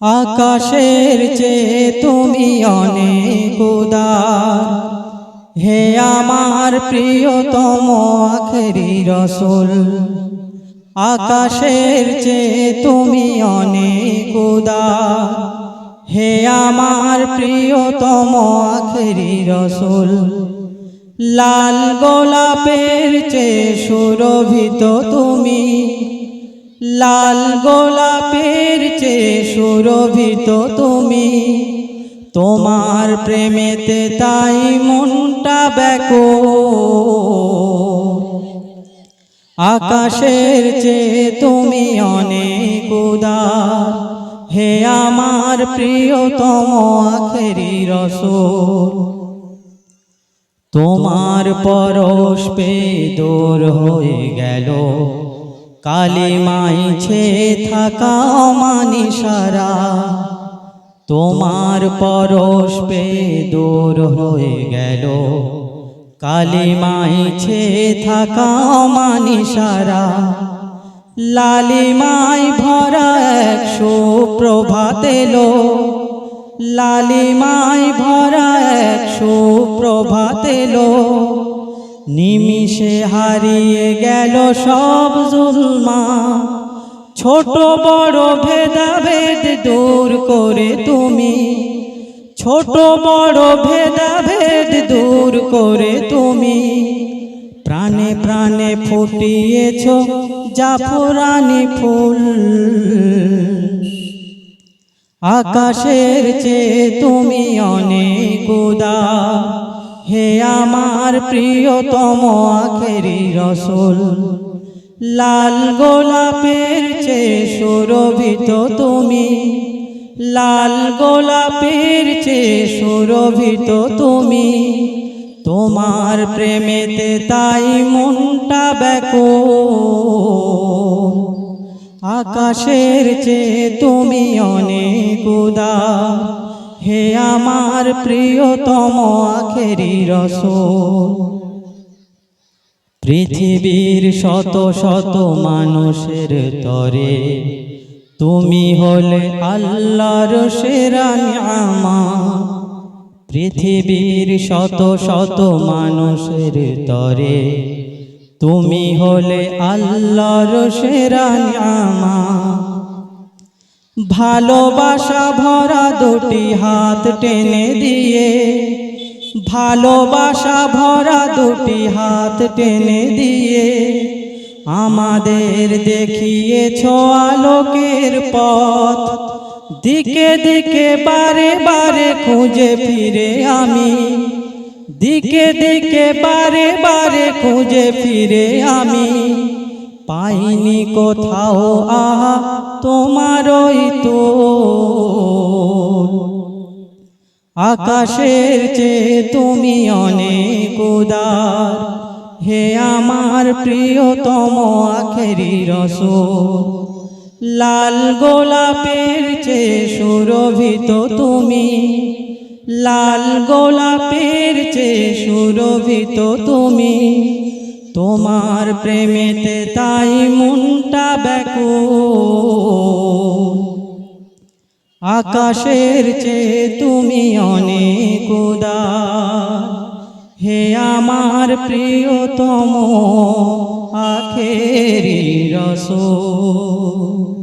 আকাশের চেয়ে তুমি অনেক উদার। হে আমার প্রিয়তম আখেরি রসুল, আকাশের চেয়ে তুমি অনেক উদার। হে আমার প্রিয়তম আখেরি রসুল, লাল গোলাপের চেয়ে সুরভিত তুমি। লাল গোলাপের চেয়ে সুরভিত তুমি। তোমার প্রেমেতে তাই মনটা ব্যাকো আকাশের চেয়ে তুমি অনেক উদার। হে আমার প্রিয়তম আখেরি রসুল। তোমার পরশ পে দূর হয়ে গেল। কালিমাইছে থাকা মানিসারা তোমার পরশ পে দূর হয়ে গেল। কালিমাইছে থাকা মানিসারা লালিমাই ভরা একশো প্রভাত এলো। লালিমাই ভরা একশো প্রভাত এলো। নিমিষে হারিয়ে গেল সব জুলমা। ছোট বড় ভেদাভেদ দূর করে তুমি। ছোট বড় ভেদাভেদ দূর করে তুমি। প্রাণে প্রাণে ফুটিয়েছ জাফরানি ফুল। আকাশের চেয়ে তুমি অনেক উদার হে আমার প্রিয়তম আখেরি রসুল, লাল গোলাপের চেয়ে সুরভিত তুমি, লাল গোলাপের চেয়ে সুরভিত তুমি, তোমার প্রেমেতে তাই মনটা ব্যাকো আকাশের চেয়ে তুমি অনেক উদার হে আমার প্রিয়তম আখেরি রসুল। পৃথিবীর শত শত মানুষের তরে তুমি হলে আল্লাহর সেরা নিয়ামা। পৃথিবীর শত শত মানুষের তরে তুমি হলে আল্লাহর সেরা নিয়ামা। ভালোবাসা ভরা দুটি হাত টেনে দিয়ে। ভালোবাসা ভরা দুটি হাত টেনে দিয়ে। আমাদের দেখিয়েছ আলোকের পথ। দিকে দিকে বারে বারে খুঁজে ফিরে আমি। দিকে দিকে বারে বারে খুঁজে ফিরে আমি। পাইনি কোথাও। আহা, তোমারই তো। আকাশের চেয়ে তুমি অনেক উদার। হে আমার প্রিয়তম আখেরি রসুল। লাল গোলাপের চেয়ে সুরভিত তুমি। লাল গোলাপের চেয়ে সুরভিত তুমি। তোমার প্রেমেতে তাই মনটা ব্যাকো আকাশের চেয়ে তুমি অনেক উদার। হে আমার প্রিয়তম আখেরি রসুল।